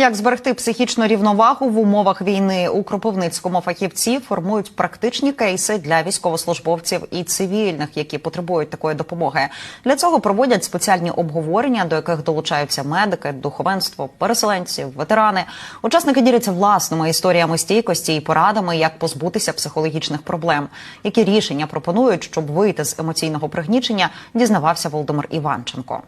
Як зберегти психічну рівновагу в умовах війни у Кропивницькому фахівці формують практичні кейси для військовослужбовців і цивільних, які потребують такої допомоги. Для цього проводять спеціальні обговорення, до яких долучаються медики, духовенство, переселенці, ветерани. Учасники діляться власними історіями стійкості і порадами, як позбутися психологічних проблем. Які рішення пропонують, щоб вийти з емоційного пригнічення, дізнавався Володимир Іванченко.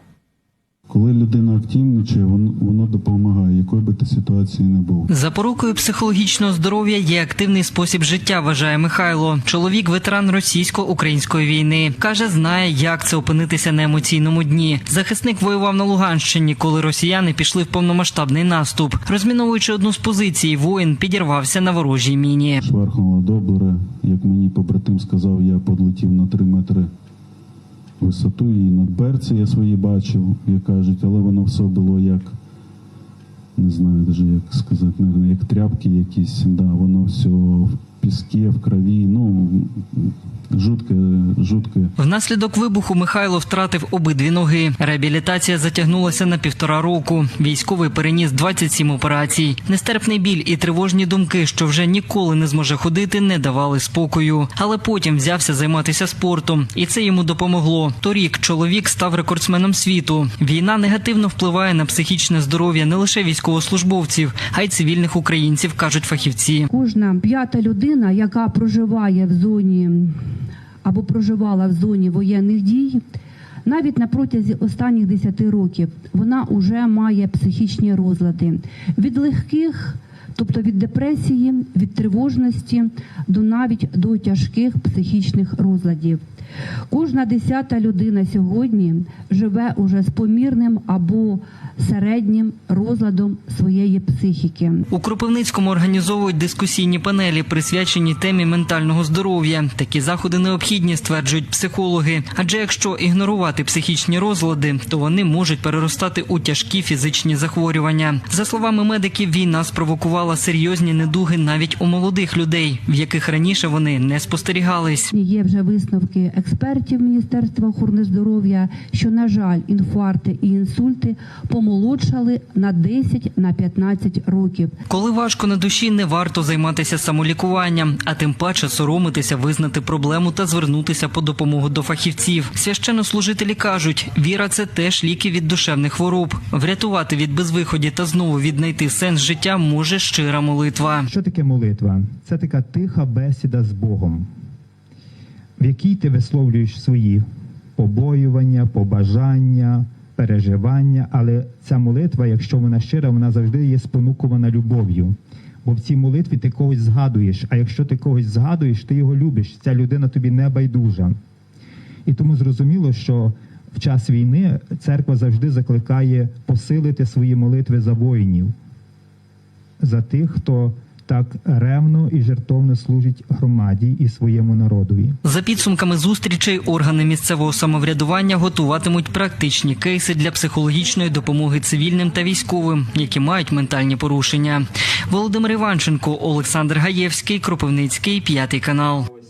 Коли людина активничає, воно, воно допомагає, якої би ти ситуації не був. Запорукою психологічного здоров'я є активний спосіб життя, вважає Михайло. Чоловік, ветеран російсько-української війни, каже, знає, як це опинитися на емоційному дні. Захисник воював на Луганщині, коли росіяни пішли в повномасштабний наступ. Розміновуючи одну з позицій, воїн підірвався на ворожій міні. Швархнуло добре, як мені побратим сказав, я подлетів на 3 метри висоту і надберці я свої бачив, як кажуть, але воно все було як, не знаю навіть як сказати, наверное, як тряпки якісь, да, воно все в піскі, в крові, ну, жутке, жутке. Внаслідок вибуху Михайло втратив обидві ноги. Реабілітація затягнулася на півтора року. Військовий переніс 27 операцій. Нестерпний біль і тривожні думки, що вже ніколи не зможе ходити, не давали спокою. Але потім взявся займатися спортом, і це йому допомогло. Торік чоловік став рекордсменом світу. Війна негативно впливає на психічне здоров'я не лише військовослужбовців, а й цивільних українців, кажуть фахівці. Кожна п'ята людина, яка проживає в зоні або проживала в зоні воєнних дій, навіть на протязі останніх 10 років вона вже має психічні розлади від легких, тобто від депресії, від тривожності до навіть до тяжких психічних розладів. Кожна десята людина сьогодні живе уже з помірним або середнім розладом своєї психіки. У Кропивницькому організовують дискусійні панелі, присвячені темі ментального здоров'я. Такі заходи необхідні, стверджують психологи. Адже якщо ігнорувати психічні розлади, то вони можуть переростати у тяжкі фізичні захворювання. За словами медиків, війна спровокувала серйозні недуги навіть у молодих людей, в яких раніше вони не спостерігались. Є вже висновки експертів Міністерства охорони здоров'я, що на жаль, інфаркти і інсульти помолодшали на 10 на 15 років. Коли важко на душі, не варто займатися самолікуванням, а тим паче соромитися, визнати проблему та звернутися по допомогу до фахівців. Священнослужителі кажуть, віра це теж ліки від душевних хвороб. Врятувати від безвиході та знову віднайти сенс життя може щира молитва. Що таке молитва? Це така тиха бесіда з Богом, в якій ти висловлюєш свої побоювання, побажання, переживання. Але ця молитва, якщо вона щира, вона завжди є спонукувана любов'ю. Бо в цій молитві ти когось згадуєш, а якщо ти когось згадуєш, ти його любиш. Ця людина тобі не байдужа. І тому зрозуміло, що в час війни церква завжди закликає посилити свої молитви за воїнів, за тих, хто так ревно і жертовно служить громаді і своєму народові. За підсумками зустрічей органи місцевого самоврядування готуватимуть практичні кейси для психологічної допомоги цивільним та військовим, які мають ментальні порушення. Володимир Іванченко, Олександр Гаєвський, Кропивницький, п'ятий канал.